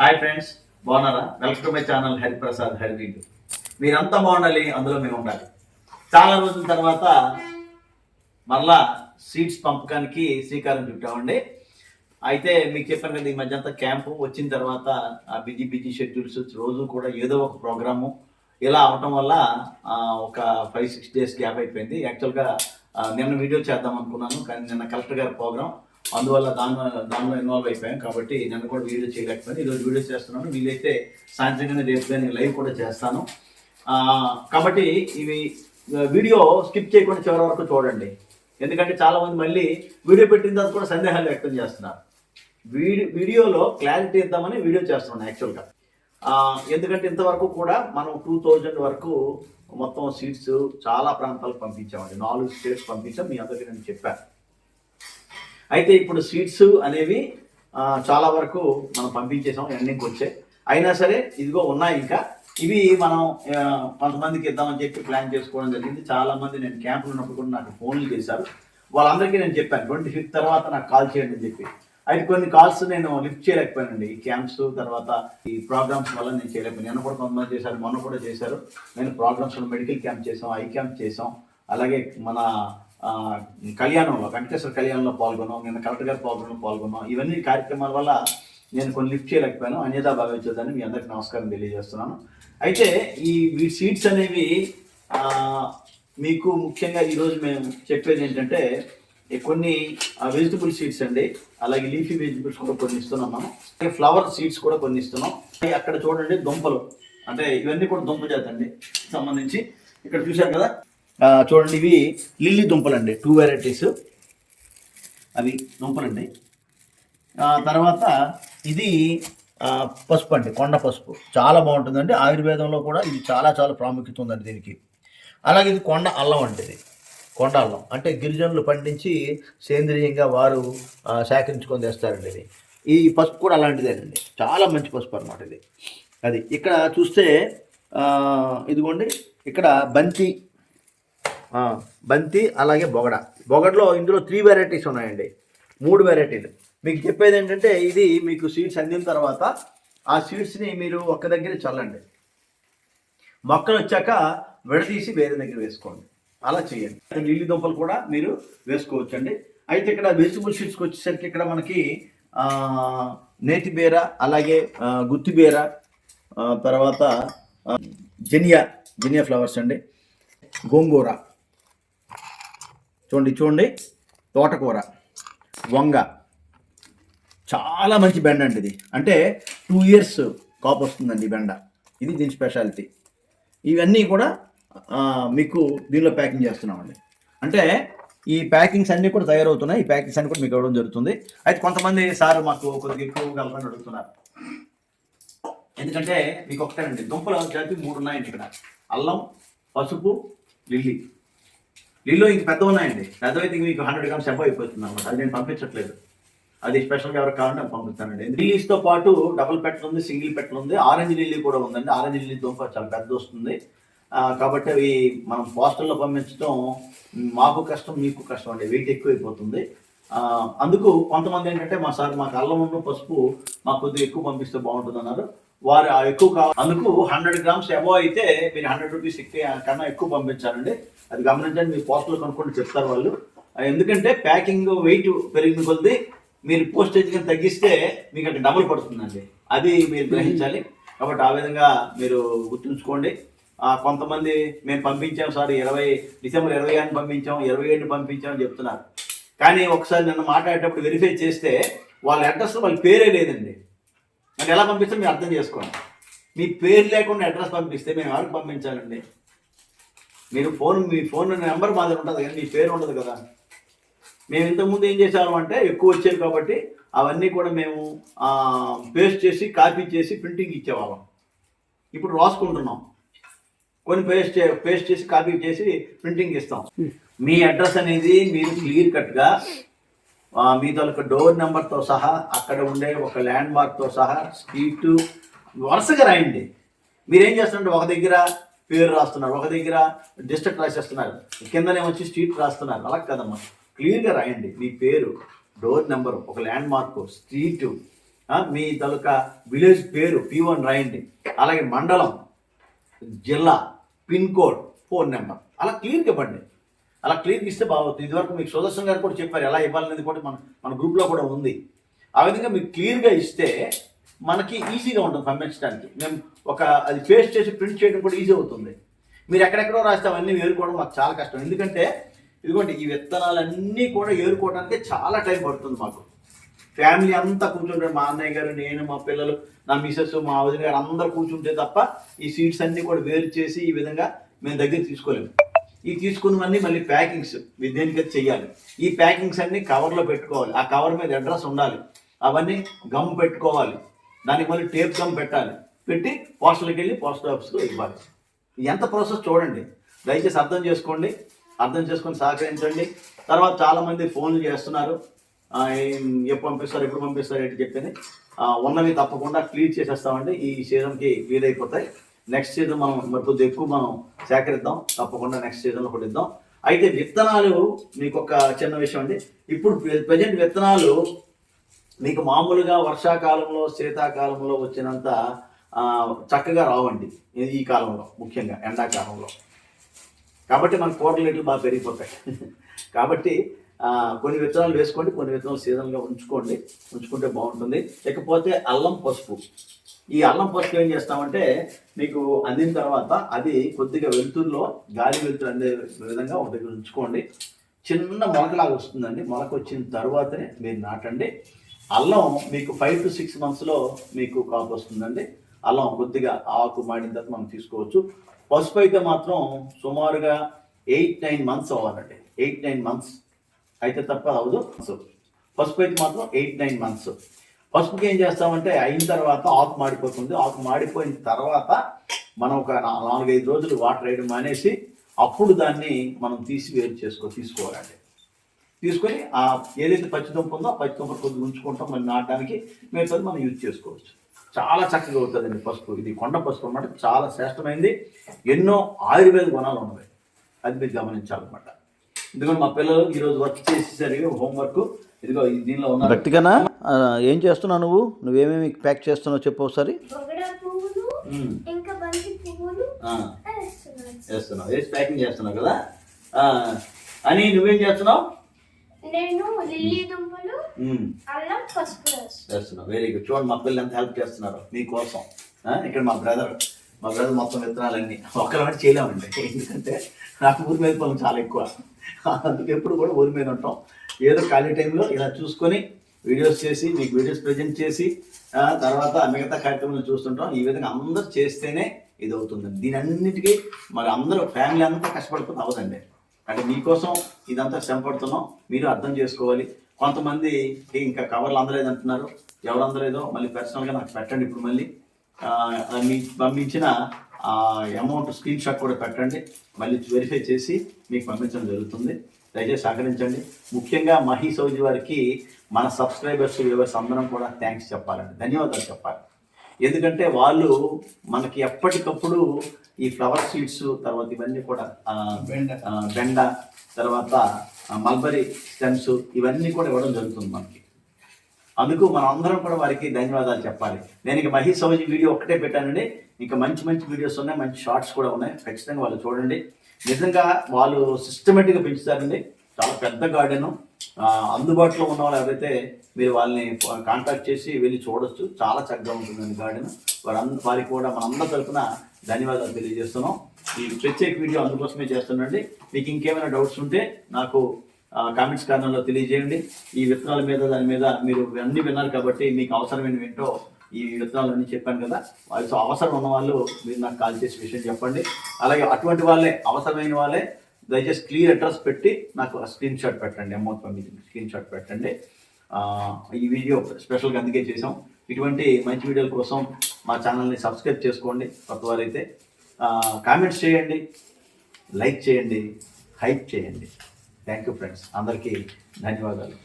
Hi friends బాగున్నారా? Welcome to my channel Hariprasad Harividu. మీరంతా బాగుండాలి అందులో మేము ఉండాలి. చాలా రోజుల తర్వాత మరలా సీట్స్ పంపకానికి శ్రీకారం చుట్టామండి. అయితే మీకు చెప్పాను కదా ఈ మధ్య అంతా క్యాంపు వచ్చిన తర్వాత ఆ బిజీ బిజీ షెడ్యూల్స్ రోజు కూడా ఏదో ఒక ప్రోగ్రాము. ఇలా అవటం వల్ల ఒక ఫైవ్ సిక్స్ డేస్ గ్యాప్ అయిపోయింది. యాక్చువల్గా నిన్న వీడియో చేద్దాం అనుకున్నాను కానీ నిన్న కలెక్టర్ గారి ప్రోగ్రామ్ అందువల్ల దానిలో దానిలో ఇన్వాల్వ్ అయిపోయాం. కాబట్టి నన్ను కూడా వీడియో చేయలేకపోయాను. ఈరోజు వీడియో చేస్తున్నాను. వీలైతే సాయంత్రంగానే రేపు నేను లైవ్ కూడా చేస్తాను. కాబట్టి ఇవి వీడియో స్కిప్ చేయకుండా చివరి వరకు చూడండి. ఎందుకంటే చాలామంది మళ్ళీ వీడియో పెట్టిన తర్వాత కూడా సందేహాలు వ్యక్తం చేస్తున్నారు. వీడియో వీడియోలో క్లారిటీ ఇద్దామని వీడియో చేస్తున్నాను యాక్చువల్గా ఎందుకంటే ఇంతవరకు కూడా మనం టూ థౌజండ్ వరకు మొత్తం సీట్స్ చాలా ప్రాంతాలకు పంపించామండి. నాలుగు స్టేట్స్ పంపించాం. మీ అందరికీ నేను చెప్పాను. అయితే ఇప్పుడు సీట్స్ అనేవి చాలా వరకు మనం పంపించేసాం ఎండింగ్కి వచ్చాయి. అయినా సరే ఇదిగో ఉన్నాయి ఇంకా. ఇవి మనం కొంతమందికి ఇద్దామని చెప్పి ప్లాన్ చేసుకోవడం జరిగింది. చాలామంది నేను క్యాంపులు ఉన్నప్పుడు కూడా నాకు ఫోన్లు చేశారు. వాళ్ళందరికీ నేను చెప్పాను ట్వంటీ ఫిఫ్త్ తర్వాత నాకు కాల్ చేయండి అని చెప్పి. అయితే కొన్ని కాల్స్ నేను లిఫ్ట్ చేయలేకపోయానండి. ఈ క్యాంప్స్ తర్వాత ఈ ప్రోగ్రామ్స్ వల్ల నేను చేయలేకపోయాను. నేను కూడా కొంతమంది చేశారు మొన్న కూడా చేశారు. నేను ప్రోగ్రామ్స్ మెడికల్ క్యాంప్ చేసాం ఐ క్యాంప్ చేసాం అలాగే మన కళ్యాణంలో వెంకటేశ్వర కళ్యాణంలో పాల్గొన్నాం నిన్న కలెక్టర్ గారి ప్రోగ్రాంలో పాల్గొన్నాం. ఇవన్నీ కార్యక్రమాల వల్ల నేను కొన్ని లిఫ్ట్ చేయలేకపోయాను. అన్యదా భావించదని మీ అందరికి నమస్కారం తెలియజేస్తున్నాను. అయితే ఈ సీట్స్ అనేవి మీకు ముఖ్యంగా ఈరోజు మేము చెప్పేది ఏంటంటే కొన్ని వెజిటబుల్ సీడ్స్ అండి అలాగే లీఫీ వెజిటబుల్స్ కూడా కొన్ని ఇస్తున్నాం మనం. అలాగే ఫ్లవర్ సీడ్స్ కూడా కొన్ని ఇస్తున్నాం. అక్కడ చూడండి దుంపలు. అంటే ఇవన్నీ కూడా దుంప జాతండి అండి సంబంధించి. ఇక్కడ చూశారు కదా చూడండి ఇవి లిల్లీ దుంపలు అండి టూ వెరైటీస్ అవి దుంపలండి. తర్వాత ఇది పసుపు అండి కొండ పసుపు. చాలా బాగుంటుందండి. ఆయుర్వేదంలో కూడా ఇది చాలా చాలా ప్రాముఖ్యత ఉందండి దీనికి. అలాగే ఇది కొండ అల్లం అండి ఇది. కొండ అల్లం. అంటే గిరిజనులు పండించి సేంద్రియంగా వారు సేకరించుకొని తెస్తారండి ఇది. ఈ పసుపు కూడా అలాంటిదేనండి. చాలా మంచి పసుపు అనమాట ఇది. అది ఇక్కడ చూస్తే ఇదిగోండి ఇక్కడ బంతి బంతి అలాగే బొగడ. బొగడలో ఇందులో త్రీ వెరైటీస్ ఉన్నాయండి. మూడు వెరైటీలు మీకు చెప్పేది ఏంటంటే ఇది మీకు సీడ్స్ అందిన తర్వాత ఆ సీడ్స్ని మీరు ఒక్క దగ్గర చల్లండి. మొక్కలు వచ్చాక విడదీసి వేరే దగ్గర వేసుకోండి. అలా చేయండి. లిల్లీ దుంపలు కూడా మీరు వేసుకోవచ్చండి. అయితే ఇక్కడ వెజిటబుల్ సీడ్స్కి వచ్చేసరికి ఇక్కడ మనకి నేతి బీర అలాగే గుత్తి బీర తర్వాత జనియా జెనియా జెనియా ఫ్లవర్స్ అండి. గోంగూర. చూడండి చూడండి. తోటకూర వంగ. చాలా మంచి బెండ అండి ఇది. అంటే టూ ఇయర్స్ కాపు వస్తుందండి బెండ. ఇది దీని స్పెషాలిటీ ఇవన్నీ కూడా మీకు దీనిలో ప్యాకింగ్ చేస్తున్నామండి. అంటే ఈ ప్యాకింగ్స్ అన్నీ కూడా తయారవుతున్నాయి. ఈ ప్యాకింగ్స్ అన్నీ కూడా మీకు ఇవ్వడం జరుగుతుంది. అయితే కొంతమంది సార్ మాకు కొద్దిగా ఎక్కువ కలపని అడుగుతున్నారు. ఎందుకంటే మీకు ఒకటేనండి. దుంపల జాతి మూడు ఉన్నాయండి ఇక్కడ. అల్లం పసుపు లిల్లీ. లీలో ఇంక పెద్ద ఉన్నాయండి. పెద్దవైతే మీకు హండ్రెడ్ గ్రామ్స్ అబ్బో అయిపోతుంది అనమాట అది నేను పంపించట్లేదు. అది స్పెషల్గా ఎవరికి కావాలంటే నేను పంపిస్తానండి. లిల్లీస్తో పాటు డబుల్ పెట్ల ఉంది సింగిల్ పెట్ల ఉంది. ఆరెంజ్ లిల్లీ కూడా ఉందండి. ఆరెంజ్ లిల్లీ దుంప చాలా పెద్ద వస్తుంది. కాబట్టి అవి మనం పోస్టల్లో పంపించడం మాకు కష్టం మీకు కష్టం అండి. వెయిట్ ఎక్కువ అయిపోతుంది అందుకు కొంతమంది ఏంటంటే మా సార్ మాకు అల్లం ఉన్న పసుపు మాకు కొద్దిగా ఎక్కువ పంపిస్తే బాగుంటుంది అన్నారు వారు ఆ ఎక్కువ కావాలి అందుకు హండ్రెడ్ గ్రామ్స్ ఎబో అయితే మీరు హండ్రెడ్ రూపీస్ ఎక్కువ కన్నా ఎక్కువ పంపించాలండి అది గమనించండి మీ పోస్టులు కనుక్కొని చెప్తారు వాళ్ళు. ఎందుకంటే ప్యాకింగ్ వెయిట్ పెరిగిన కొద్ది మీరు పోస్టేజ్ కానీ తగ్గిస్తే మీకు అక్కడ డబుల్ పడుతుందండి. అది మీరు గ్రహించాలి. కాబట్టి ఆ విధంగా మీరు గుర్తుంచుకోండి. కొంతమంది మేము పంపించాం సార్ ఇరవై డిసెంబర్ ఇరవై ఆరు పంపించాం ఇరవై ఏడు పంపించాం అని చెప్తున్నారు. కానీ ఒకసారి నన్ను మాట్లాడేటప్పుడు వెరిఫై చేస్తే వాళ్ళ అడ్రస్ వాళ్ళ పేరే లేదండి. మరి ఎలా పంపిస్తే మీరు అర్థం చేసుకోండి. మీ పేరు లేకుండా అడ్రస్ పంపిస్తే మేము ఎవరికి పంపించాలండి? మీరు ఫోన్ మీ ఫోన్ నెంబర్ మా దగ్గర ఉంటుంది కానీ మీ పేరు ఉండదు కదా. మేము ఇంతకుముందు ఏం చేసాము అంటే ఎక్కువ వచ్చేవి కాబట్టి అవన్నీ కూడా మేము పేస్ట్ చేసి కాపీ చేసి ప్రింటింగ్ ఇచ్చేవాళ్ళం. ఇప్పుడు రాసుకుంటున్నాం. కొన్ని పేస్ట్ పేస్ట్ చేసి కాపీ చేసి ప్రింటింగ్ ఇస్తాం. మీ అడ్రస్ అనేది మీరు క్లియర్ కట్గా మీ తాలూకా డోర్ నెంబర్తో సహా అక్కడ ఉండే ఒక ల్యాండ్ మార్క్తో సహా స్ట్రీటు వరుసగా రాయండి. మీరేం చేస్తున్నారు? ఒక దగ్గర పేరు రాస్తున్నారు ఒక దగ్గర డిస్ట్రిక్ట్ రాసేస్తున్నారు కిందనే వచ్చి స్ట్రీట్ రాస్తున్నారు. అలా కదమ్మా. క్లియర్గా రాయండి మీ పేరు డోర్ నెంబర్ ఒక ల్యాండ్ మార్క్ స్ట్రీట్ మీ తాలూకా విలేజ్ పేరు పి వన్ రాయండి. అలాగే మండలం జిల్లా పిన్ కోడ్ ఫోన్ నెంబర్. అలా క్లియర్గా పండి అలా క్లియర్గా ఇస్తే బాగుంటుంది. ఇదివరకు మీకు సుదర్శన్ గారు కూడా చెప్పారు ఎలా ఇవ్వాలనేది కూడా మన మన గ్రూప్లో కూడా ఉంది. ఆ విధంగా మీకు క్లియర్గా ఇస్తే మనకి ఈజీగా ఉంటుంది పంపించడానికి. మేము ఒక అది పేస్ట్ చేసి ప్రింట్ చేయడం కూడా ఈజీ అవుతుంది. మీరు ఎక్కడెక్కడో రాస్తే అవన్నీ ఏరుకోవడం మాకు చాలా కష్టం. ఎందుకంటే ఇదిగోండి ఈ విత్తనాలన్నీ కూడా ఏరుకోవడానికి చాలా టైం పడుతుంది మాకు. ఫ్యామిలీ అంతా కూర్చుంటారు. మా అన్నయ్య గారు నేను మా పిల్లలు నా మిసెస్ మా వదిన గారు అందరు కూర్చుంటే తప్ప ఈ సీడ్స్ అన్నీ కూడా వేరు చేసి ఈ విధంగా మేము దగ్గర తీసుకోలేము. ఈ తీసుకున్నవన్నీ మళ్ళీ ప్యాకింగ్స్. మీరు దేనికైతే ఈ ప్యాకింగ్స్ అన్ని కవర్లో పెట్టుకోవాలి. ఆ కవర్ మీద అడ్రస్ ఉండాలి. అవన్నీ గమ్ పెట్టుకోవాలి. దానికి మళ్ళీ టేప్ గమ్ పెట్టాలి. పెట్టి పోస్టల్కి వెళ్ళి పోస్ట్ ఆఫీస్లో ఇవ్వాలి. ఎంత ప్రాసెస్ చూడండి. దయచేసి అర్థం చేసుకోండి. అర్థం చేసుకొని సహకరించండి. తర్వాత చాలామంది ఫోన్లు చేస్తున్నారు. ఎప్పుడు పంపిస్తారు ఎప్పుడు పంపిస్తారు ఏంటి చెప్పని ఉన్నవి తప్పకుండా క్లీన్ చేసేస్తామండి. ఈ సీజన్కి క్లియర్ అయిపోతాయి నెక్స్ట్ సీజన్ మనం మరి కొద్దిగా ఎక్కువ మనం సేకరిద్దాం. తప్పకుండా నెక్స్ట్ సీజన్లో కూడా ఇద్దాం అయితే విత్తనాలు మీకు ఒక చిన్న విషయం అండి. ఇప్పుడు ప్రజెంట్ విత్తనాలు మీకు మామూలుగా వర్షాకాలంలో శీతాకాలంలో వచ్చినంత చక్కగా రావండి. ఈ- కాలంలో ముఖ్యంగా ఎండాకాలంలో. కాబట్టి మన కూరలు రేట్లు బాగా పెరిగిపోతాయి. కాబట్టి కొన్ని విత్తనాలు వేసుకోండి కొన్ని విత్తనాలు సీజన్గా ఉంచుకోండి. ఉంచుకుంటే బాగుంటుంది. ఇకపోతే అల్లం పసుపు. ఈ అల్లం పసుపు ఏం చేస్తామంటే మీకు అందిన తర్వాత అది కొద్దిగా వెలుతురులో గాలి వెలుతురు అందే విధంగా ఒక దగ్గర ఉంచుకోండి. చిన్న మొలకలాగా వస్తుందండి. మొలక వచ్చిన తర్వాతనే మీరు నాటండి. అల్లం మీకు ఫైవ్ టు సిక్స్ మంత్స్లో మీకు కాపు వస్తుందండి. అల్లం కొద్దిగా ఆకు మాడిన తర్వాత మనం తీసుకోవచ్చు. పసుపు అయితే మాత్రం సుమారుగా ఎయిట్ నైన్ మంత్స్ అవ్వాలండి. ఎయిట్ నైన్ మంత్స్ అయితే తప్ప అవదు. పసుపు అయితే మాత్రం ఎయిట్ నైన్ మంత్స్ పసుపుకి ఏం చేస్తామంటే అయిన తర్వాత ఆకు మాడిపోతుంది. ఆకు మాడిపోయిన తర్వాత మనం ఒక నాలుగైదు రోజులు వాటర్ వేయడం మానేసి అప్పుడు దాన్ని మనం తీసి వేరు చేసుకో తీసుకోవాలండి. తీసుకొని ఆ ఏదైతే పచ్చిదుంప ఉందో ఆ పచ్చిదుంప కొద్దిగా ఉంచుకుంటాం. మరి నాటడానికి మిగతాది మనం యూజ్ చేసుకోవచ్చు. చాలా చక్కగా అవుతుందండి పసుపు. ఇది కొండ పసుపు అనమాట చాలా శ్రేష్టమైంది. ఎన్నో ఆయుర్వేద గుణాలు ఉన్నాయి అది మీరు గమనించాలన్నమాట. ఎందుకంటే మా పిల్లలు ఈరోజు వర్క్ చేసేసరికి హోంవర్క్ ఇదిగో దీనిలో ఉన్న ఆ, ఏం చేస్తున్నావు నువ్వు? నువ్వేమేమి ప్యాక్ చేస్తున్నావు చెప్పు ఒకసారి. బొగడ పువ్వులు ఉమ్, ఇంకా బంతి పువ్వులు ఆ, వేస్తున్నాను. చేస్తున్నావు వేసి ప్యాకింగ్ చేస్తున్నావు కదా? ఆ, అని నువ్వేం చేస్తున్నావు? నేను లిల్లీ దుంపలు అల్లం పసుపు వెరీ గుడ్ చూడండి మా పిల్లలు ఎంత హెల్ప్ చేస్తున్నారు మీకోసం ఇక్కడ మా బ్రదర్ మా బ్రదర్ మొత్తం విత్తనాలన్నీ ఒక్కరంటే చేయలేమండి. ఎందుకంటే నాకు ఊరి మీద పొలం చాలా ఎక్కువ. అందుకే ఎప్పుడు కూడా ఊరి మీద ఉంటాం. ఏదో ఖాళీ టైంలో ఇలా చూసుకొని వీడియోస్ చేసి మీకు వీడియోస్ ప్రజెంట్ చేసి తర్వాత మిగతా కార్యక్రమాలు చూస్తుంటాం. ఈ విధంగా అందరూ చేస్తేనే ఇది అవుతుందండి. దీని అన్నిటికీ మరి అందరూ ఫ్యామిలీ అంతా కష్టపడుతుంది అవదండి అంటే మీకోసం ఇదంతా శ్రమ పడుతున్నాం. మీరు అర్థం చేసుకోవాలి. కొంతమంది ఇంకా కవర్లు అందలేదు అంటున్నారు ఎవరు అందలేదో మళ్ళీ పర్సనల్గా నాకు పెట్టండి ఇప్పుడు మళ్ళీ. మీ పంపించిన అమౌంట్ స్క్రీన్ షాట్ కూడా పెట్టండి. మళ్ళీ వెరిఫై చేసి మీకు పంపించడం జరుగుతుంది. దయచేసి సహకరించండి. ముఖ్యంగా మహీ సౌజీ వారికి మన సబ్స్క్రైబర్స్ వ్యూవర్స్ అందరం కూడా థ్యాంక్స్ చెప్పాలండి. ధన్యవాదాలు చెప్పాలి. ఎందుకంటే వాళ్ళు మనకి ఎప్పటికప్పుడు ఈ ఫ్లవర్ సీడ్స్ తర్వాత ఇవన్నీ కూడా ఆ, బెండ. తర్వాత మల్బరీ స్టెమ్స్ ఇవన్నీ కూడా ఇవ్వడం జరుగుతుంది మనకి. అందుకు మనం అందరం కూడా వారికి ధన్యవాదాలు చెప్పాలి. నేను ఇక మహీ సౌజీ వీడియో ఒక్కటే పెట్టానండి. ఇంకా మంచి మంచి వీడియోస్ ఉన్నాయి మంచి షార్ట్స్ కూడా ఉన్నాయి. ఖచ్చితంగా వాళ్ళు చూడండి. నిజంగా వాళ్ళు సిస్టమేటిక్గా పెంచుతారండి. చాలా పెద్ద గార్డెను అందుబాటులో ఉన్న వాళ్ళు ఎవరైతే మీరు వాళ్ళని కాంటాక్ట్ చేసి వెళ్ళి చూడొచ్చు. చాలా చక్కగా ఉంటుందండి గార్డెన్ వారు వారికి కూడా మనందరి తరఫున ధన్యవాదాలు తెలియజేస్తున్నాం. ఈ ప్రత్యేక వీడియో అందుకోసమే చేస్తున్నాండి మీకు ఇంకేమైనా డౌట్స్ ఉంటే నాకు కామెంట్స్ కారణంలో తెలియజేయండి. ఈ విత్తనాల మీద దాని మీద మీరు అన్ని విన్నారు కాబట్టి మీకు అవసరమైన ఏంటో ఈ విత్తనాలు అన్ని చెప్పాను కదా. వాళ్ళు సో అవసరం ఉన్న వాళ్ళు మీరు నాకు కాల్ చేసి విషయం చెప్పండి. అలాగే అటువంటి వాళ్ళే అవసరమైన వాళ్ళే దయచేసి క్లియర్ అడ్రస్ పెట్టి నాకు స్క్రీన్ షాట్ పెట్టండి. అమౌంట్ పంపించండి స్క్రీన్ షాట్ పెట్టండి. ఈ వీడియో స్పెషల్గా అందుకే చేసాం ఇటువంటి మంచి వీడియోల కోసం మా ఛానల్ని సబ్స్క్రైబ్ చేసుకోండి. కొత్త వారైతే కామెంట్స్ చేయండి లైక్ చేయండి హైప్ చేయండి. థ్యాంక్ యూ ఫ్రెండ్స్ అందరికీ ధన్యవాదాలు.